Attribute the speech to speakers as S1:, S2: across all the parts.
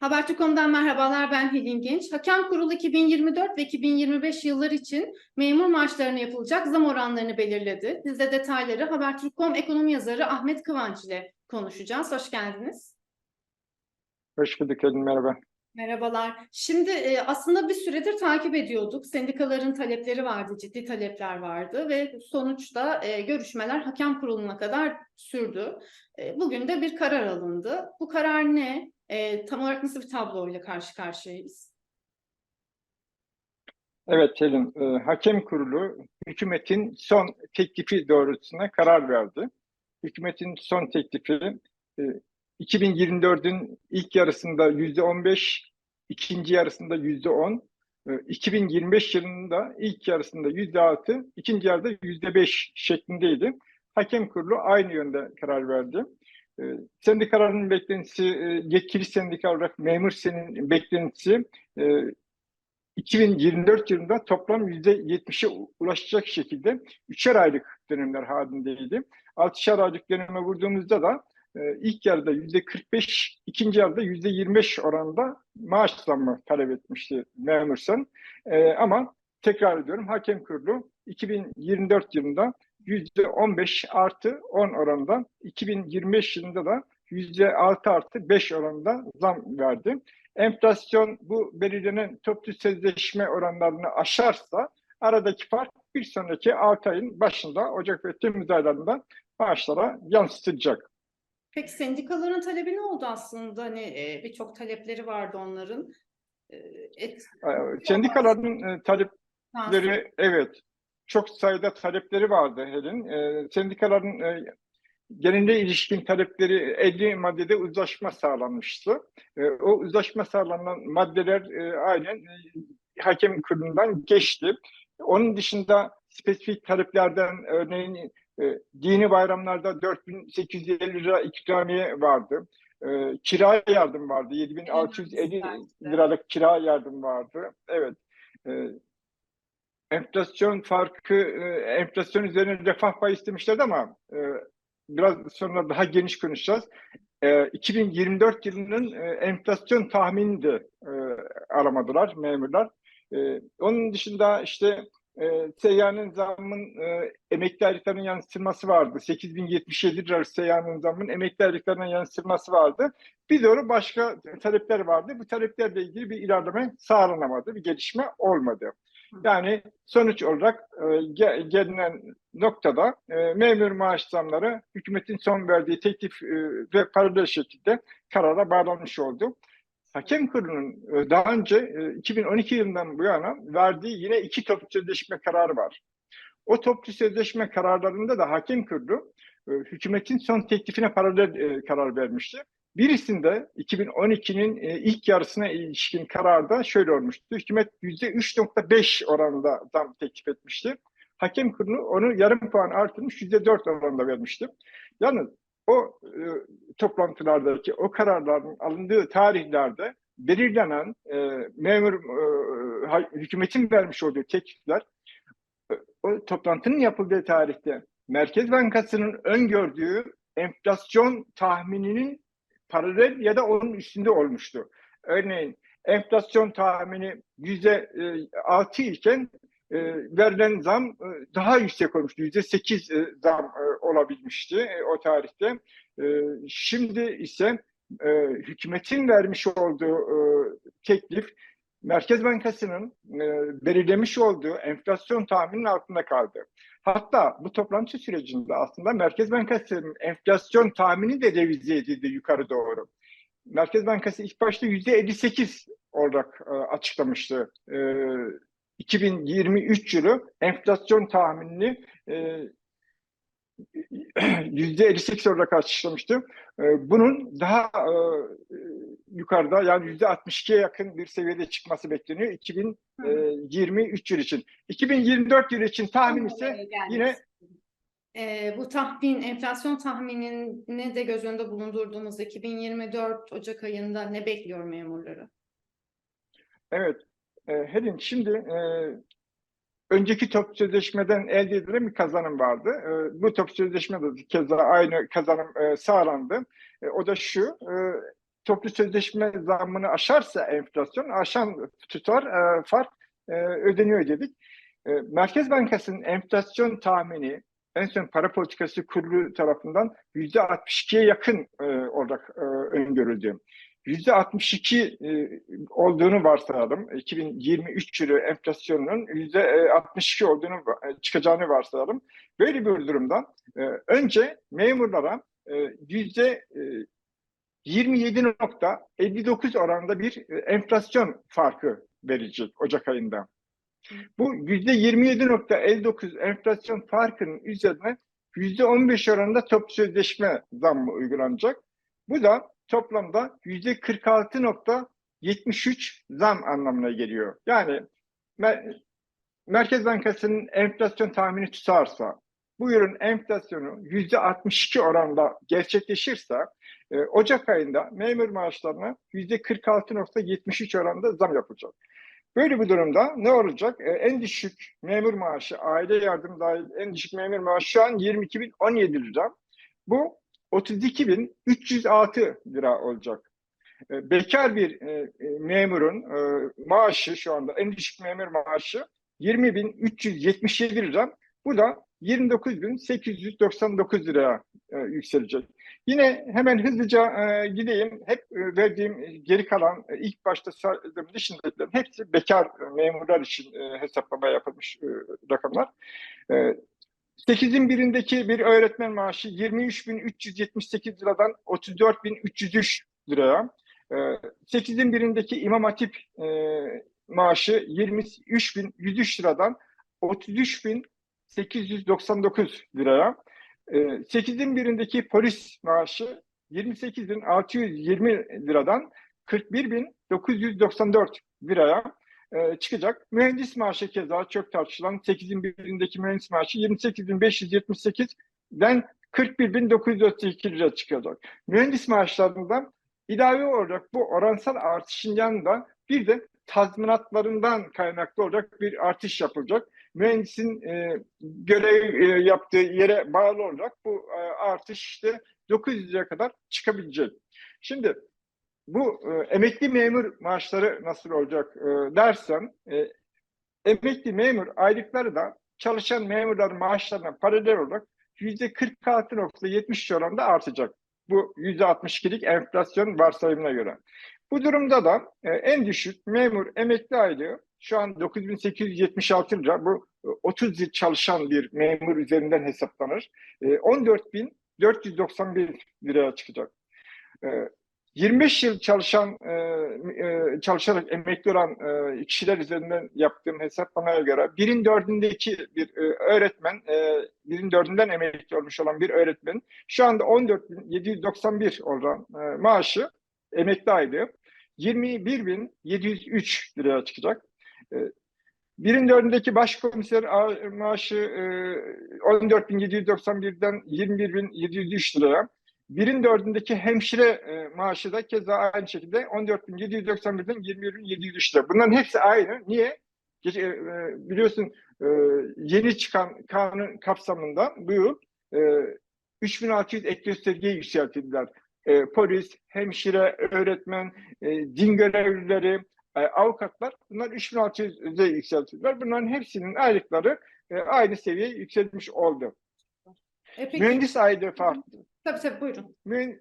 S1: Habertürk.com'dan merhabalar ben Helin Genç. Hakem Kurulu 2024 ve 2025 yılları için memur maaşlarına yapılacak zam oranlarını belirledi. Biz de detayları Habertürk.com ekonomi yazarı Ahmet Kıvanç ile konuşacağız. Hoş geldiniz.
S2: Hoş bulduk Elin, merhaba.
S1: Merhabalar. Şimdi e, aslında bir süredir takip ediyorduk. Sendikaların talepleri vardı, ciddi talepler vardı ve sonuçta e, görüşmeler hakem kuruluna kadar sürdü. E, bugün de bir karar alındı. Bu karar ne? E, tam olarak nasıl bir tabloyla karşı karşıyayız?
S2: Evet Helin, e, hakem kurulu hükümetin son teklifi doğrultusunda karar verdi. Hükümetin son teklifi e, 2024'ün ilk yarısında yüzde 15, ikinci yarısında yüzde 10, e, 2025 yılında ilk yarısında yüzde 6, ikinci yarıda yüzde 5 şeklindeydi. Hakem kurulu aynı yönde karar verdi. E, Sendikaların beklentisi, e, yetkili sendika olarak memur senin beklentisi e, 2024 yılında toplam %70'e ulaşacak şekilde üçer aylık dönemler halindeydi. Altışar aylık döneme vurduğumuzda da e, ilk yarıda %45, ikinci yarıda %25 oranında maaş zammı talep etmişti memursan. E, ama tekrar ediyorum hakem kurulu 2024 yılında %15 artı 10 oranında, 2025 yılında da %6 artı 5 oranında zam verdi enflasyon bu belirlenen toplu sözleşme oranlarını aşarsa aradaki fark bir sonraki 6 ayın başında Ocak ve Temmuz aylarında maaşlara yansıtılacak.
S1: Peki sendikaların talebi ne oldu aslında? Hani e, birçok talepleri vardı onların. E, et,
S2: Sendikaların e, talepleri evet çok sayıda talepleri vardı Helin. Sendikaların e, geneline ilişkin talepleri 50 maddede uzlaşma sağlanmıştı. E, o uzlaşma sağlanan maddeler e, aynen e, hakem kurulundan geçti. Onun dışında spesifik taleplerden örneğin e, dini bayramlarda 4850 lira ikramiye vardı. E, kira yardım vardı. 7650 liralık kira yardım vardı. Evet. E, enflasyon farkı, e, enflasyon üzerine refah payı istemişlerdi ama e, biraz sonra daha geniş konuşacağız. E, 2024 yılının e, enflasyon tahminini de e, aramadılar memurlar. E, onun dışında işte e, seyyanın zammın e, emekli aylıklarının yansıtılması vardı. 8077 lira seyyanın zammın emekli aylıklarının yansıtılması vardı. Bir doğru başka talepler vardı. Bu taleplerle ilgili bir ilerleme sağlanamadı. Bir gelişme olmadı. Yani sonuç olarak e, gelinen noktada e, memur maaş zamları hükümetin son verdiği teklif e, ve paralel şekilde karara bağlanmış oldu. Hakem Kurulu'nun e, daha önce e, 2012 yılından bu yana verdiği yine iki toplu sözleşme kararı var. O toplu sözleşme kararlarında da Hakem Kurulu e, hükümetin son teklifine paralel e, karar vermişti. Birisinde 2012'nin e, ilk yarısına ilişkin kararda şöyle olmuştu. Hükümet %3.5 oranında zam teklif etmişti. Hakem kurulu onu yarım puan artırmış %4 oranında vermişti. Yalnız o e, toplantılardaki o kararların alındığı tarihlerde belirlenen e, memur e, hükümetin vermiş olduğu teklifler e, o toplantının yapıldığı tarihte Merkez Bankası'nın öngördüğü enflasyon tahmininin paralel ya da onun üstünde olmuştu. Örneğin enflasyon tahmini yüzde altı iken e, verilen zam e, daha yüksek olmuştu. Yüzde sekiz e, zam e, olabilmişti e, o tarihte. E, şimdi ise e, hükümetin vermiş olduğu e, teklif Merkez Bankası'nın e, belirlemiş olduğu enflasyon tahmininin altında kaldı. Hatta bu toplantı sürecinde aslında Merkez Bankası'nın enflasyon tahmini de revize edildi yukarı doğru. Merkez Bankası ilk başta yüzde 58 olarak e, açıklamıştı. E, 2023 yılı enflasyon tahminini e, yüzde 58 olarak açıklamıştı. E, bunun daha e, yukarıda yani yüzde 62'ye yakın bir seviyede çıkması bekleniyor 2023 yıl için. 2024 yıl için tahmin ise yine
S1: e, bu tahmin, enflasyon tahminini de göz önünde bulundurduğumuz 2024 Ocak ayında ne bekliyor memurları?
S2: Evet, e, Helin şimdi e, önceki top sözleşmeden elde edilen bir kazanım vardı. E, bu top sözleşmede keza aynı kazanım e, sağlandı. E, o da şu, e, toplu sözleşme zammını aşarsa enflasyon, aşan tutar e, fark e, ödeniyor dedik. E, Merkez Bankası'nın enflasyon tahmini en son para politikası kurulu tarafından yüzde 62'ye yakın e, olarak e, öngörüldü. Yüzde 62 e, olduğunu varsayalım. 2023 yılı enflasyonunun yüzde e, 62 olduğunu e, çıkacağını varsayalım. Böyle bir durumda e, önce memurlara e, yüzde e, 27.59 oranında bir enflasyon farkı verecek Ocak ayında. Bu yüzde 27.59 enflasyon farkının üzerine yüzde 15 oranında top sözleşme zammı uygulanacak. Bu da toplamda yüzde 46.73 zam anlamına geliyor. Yani Mer- Merkez Bankası'nın enflasyon tahmini tutarsa, bu yılın enflasyonu yüzde 62 oranda gerçekleşirse, e, Ocak ayında memur maaşlarına yüzde 46.73 oranda zam yapılacak. Böyle bir durumda ne olacak? E, en düşük memur maaşı, aile yardım dahil en düşük memur maaşı şu an 22.017 lira. Bu 32.306 lira olacak. E, bekar bir e, e, memurun maaşı şu anda en düşük memur maaşı 20.377 lira. Bu da 29.899 liraya e, yükselecek. Yine hemen hızlıca gideyim. Hep verdiğim geri kalan ilk başta saydığım dışındakilerin hepsi bekar memurlar için hesaplama yapılmış rakamlar. E, 8'in birindeki bir öğretmen maaşı 23.378 liradan 34.303 liraya. E, 8'in birindeki imam hatip e, maaşı 23.103 liradan 33.899 liraya. 8'in birindeki polis maaşı 28.620 liradan 41.994 liraya e, çıkacak. Mühendis maaşı keza çok tartışılan 8'in birindeki mühendis maaşı 28.578'den 41.932 lira çıkacak. Mühendis maaşlarından ilave olarak bu oransal artışın yanında bir de tazminatlarından kaynaklı olarak bir artış yapılacak. Mühendisin e, görev e, yaptığı yere bağlı olarak bu e, artış işte 900 liraya kadar çıkabilecek. Şimdi bu e, emekli memur maaşları nasıl olacak e, dersen e, emekli memur aylıkları da çalışan memurların maaşlarına paralel olarak %46.70 oranında artacak. Bu %62'lik enflasyon varsayımına göre. Bu durumda da e, en düşük memur emekli aylığı şu an 9876 lira. Bu e, 30 yıl çalışan bir memur üzerinden hesaplanır. E, 14.491 liraya çıkacak. E, 25 yıl çalışan e, e, çalışarak emekli olan e, kişiler üzerinden yaptığım hesaplamaya göre birin dördündeki bir e, öğretmen, birin dördünden emekli olmuş olan bir öğretmen şu anda 14.791 olan maaşı emekli aylığı 21.703 liraya çıkacak. Birin dördündeki başkomiser maaşı e, 14.791'den 21.703 liraya. Birin dördündeki hemşire e, maaşı da keza aynı şekilde 14.791'den 21.703 lira. Bunların hepsi aynı. Niye? Gece, e, biliyorsun e, yeni çıkan kanun kapsamında bu yıl e, 3600 ek göstergeyi yükseltildiler. E, polis, hemşire, öğretmen, e, din görevlileri, e, avukatlar bunlar 3600'e yükseltildiler. Bunların hepsinin aylıkları e, aynı seviyeye yükselmiş oldu.
S1: E, peki,
S2: Mühendis aylığı farklı.
S1: Tabii tabii buyurun.
S2: Mühen-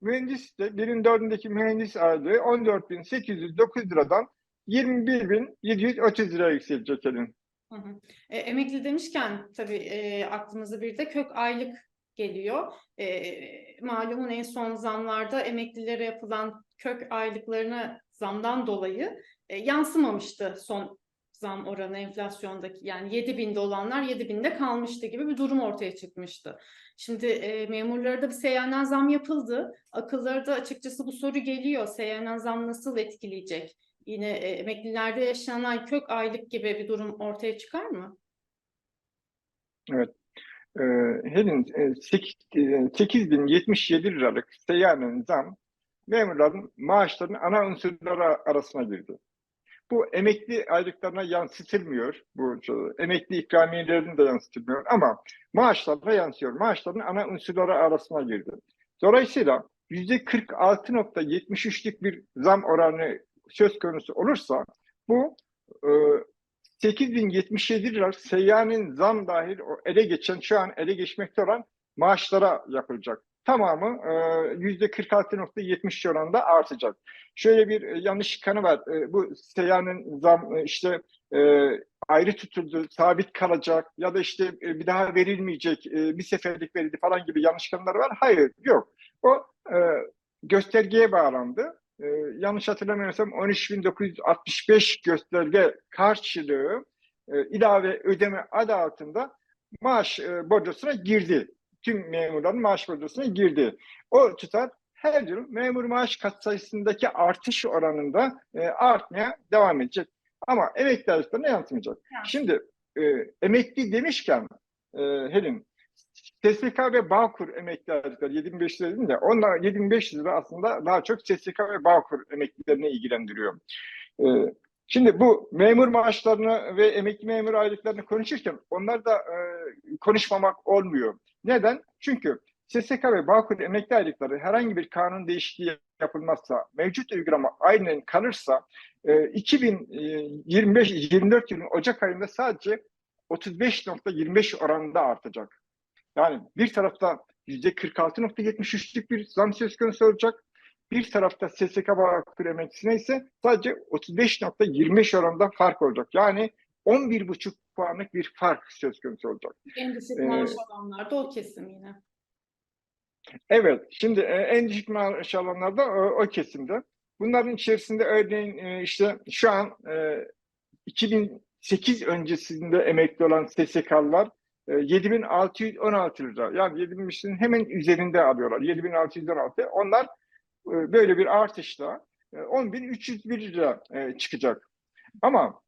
S2: mühendis de birin dördündeki mühendis aylığı 14.809 liradan 21.730 liraya yükselecek elin.
S1: Hı hı. E, emekli demişken tabii e, aklımıza bir de kök aylık geliyor. E, malumun en son zamlarda emeklilere yapılan kök aylıklarına zamdan dolayı e, yansımamıştı son zam oranı enflasyondaki. Yani 7 binde olanlar 7 binde kalmıştı gibi bir durum ortaya çıkmıştı. Şimdi e, memurlara da bir seyyanen zam yapıldı. Akıllarda açıkçası bu soru geliyor. Seyyanen zam nasıl etkileyecek? Yine e, emeklilerde yaşanan kök aylık gibi bir durum ortaya çıkar mı?
S2: Ee, Helin e, 8, e, 8077 liralık seyyanen zam memurların maaşlarının ana unsurları arasına girdi. Bu emekli aylıklarına yansıtılmıyor. Bu şey, emekli ikramiyelerine de yansıtılmıyor ama maaşlarına yansıyor. Maaşların ana unsurları arasına girdi. Dolayısıyla %46.73'lük bir zam oranı söz konusu olursa bu e, 8077 lira seyyanen zam dahil o ele geçen şu an ele geçmekte olan maaşlara yapılacak. Tamamı e, %46.73 oranında artacak. Şöyle bir e, yanlış kanı var. E, bu seyyanen zam e, işte e, ayrı tutuldu, sabit kalacak ya da işte e, bir daha verilmeyecek, e, bir seferlik verildi falan gibi yanlış kanılar var. Hayır, yok. O e, göstergeye bağlandı. E, yanlış hatırlamıyorsam 13.965 gösterge karşılığı e, ilave ödeme adı altında maaş e, bordrosuna girdi. Tüm memurların maaş bordrosuna girdi. O tutar her yıl memur maaş katsayısındaki artış oranında e, artmaya devam edecek. Ama emekli aylıklarına yansımayacak.
S1: Yani.
S2: Şimdi e, emekli demişken e, Helin, SSK ve Bağkur emekli aylıkları 7500 dedim de onlar 7500 lira aslında daha çok SSK ve Bağkur emeklilerine ilgilendiriyor. E, şimdi bu memur maaşlarını ve emekli memur aylıklarını konuşurken onlar da e, konuşmamak olmuyor. Neden? Çünkü SSK ve Bağkur emekli aylıkları herhangi bir kanun değişikliği yapılmazsa, mevcut uygulama aynen kalırsa e, 2025-24 yılın Ocak ayında sadece 35.25 oranında artacak. Yani bir tarafta %46.73'lük bir zam söz konusu olacak. Bir tarafta SSK Bağkur emeklisine ise sadece 35.25 oranında fark olacak. Yani 11,5 puanlık bir fark söz konusu olacak.
S1: En düşük
S2: Ee,
S1: maaş alanlar da o kesim yine.
S2: Evet, şimdi e, en düşük maaş alanlar da o, o kesimde. Bunların içerisinde örneğin e, işte şu an e, 2008 öncesinde emekli olan SSK'lılar e, 7616 lira. Yani 7000'in hemen üzerinde alıyorlar. 7616. Onlar e, böyle bir artışla e, 10301 lira e, çıkacak. Ama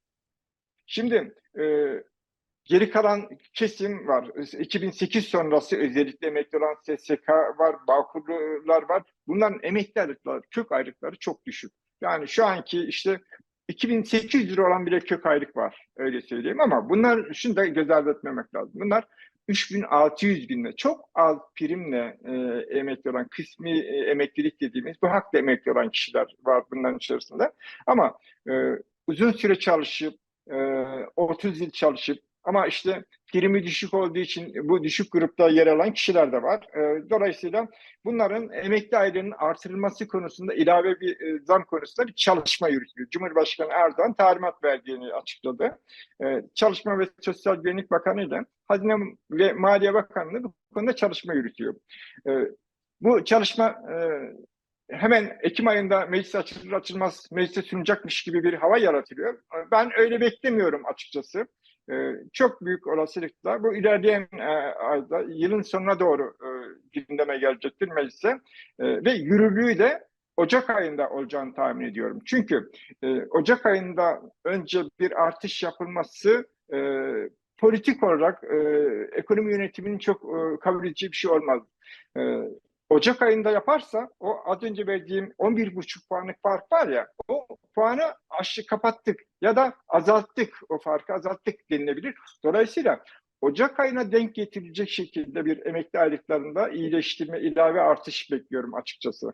S2: şimdi e, Geri kalan kesim var. 2008 sonrası özellikle emekli olan SSK var, Bağkurlular var. Bunların emekli aylıkları, kök aylıkları çok düşük. Yani şu anki işte 2800 lira olan bile kök aylık var. Öyle söyleyeyim ama bunlar şunu da göz ardı etmemek lazım. Bunlar 3600 binle çok az primle e, emekli olan kısmi e, emeklilik dediğimiz bu hakla emekli olan kişiler var bunların içerisinde. Ama e, uzun süre çalışıp e, 30 yıl çalışıp ama işte primi düşük olduğu için bu düşük grupta yer alan kişiler de var. E, dolayısıyla bunların emekli aylığının artırılması konusunda ilave bir e, zam konusunda bir çalışma yürütüyor. Cumhurbaşkanı Erdoğan talimat verdiğini açıkladı. E, Çalışma ve Sosyal Güvenlik Bakanı ile Hazine ve Maliye Bakanlığı bu konuda çalışma yürütüyor. E, bu çalışma e, hemen Ekim ayında meclis açılır açılmaz meclise sunacakmış gibi bir hava yaratılıyor. Ben öyle beklemiyorum açıkçası. Ee, çok büyük olasılıkla bu ilerleyen e, ayda yılın sonuna doğru e, gündeme gelecektir meclise E, ve yürürlüğü de Ocak ayında olacağını tahmin ediyorum. Çünkü e, Ocak ayında önce bir artış yapılması e, politik olarak e, ekonomi yönetiminin çok e, kabul edeceği bir şey olmaz. E, Ocak ayında yaparsa o az önce verdiğim 11,5 puanlık fark var ya o puanı aşağı kapattık ya da azalttık o farkı azalttık denilebilir. Dolayısıyla Ocak ayına denk getirilecek şekilde bir emekli aylıklarında iyileştirme, ilave artış bekliyorum açıkçası.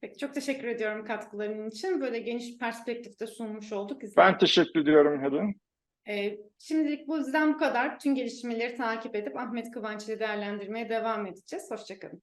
S1: Peki çok teşekkür ediyorum katkıların için. Böyle geniş perspektifte sunmuş olduk.
S2: Ben
S1: izleyicilerimize.
S2: teşekkür ediyorum Helen.
S1: Ee, şimdilik bu yüzden bu kadar. Tüm gelişmeleri takip edip Ahmet Kıvanç ile değerlendirmeye devam edeceğiz. Hoşçakalın.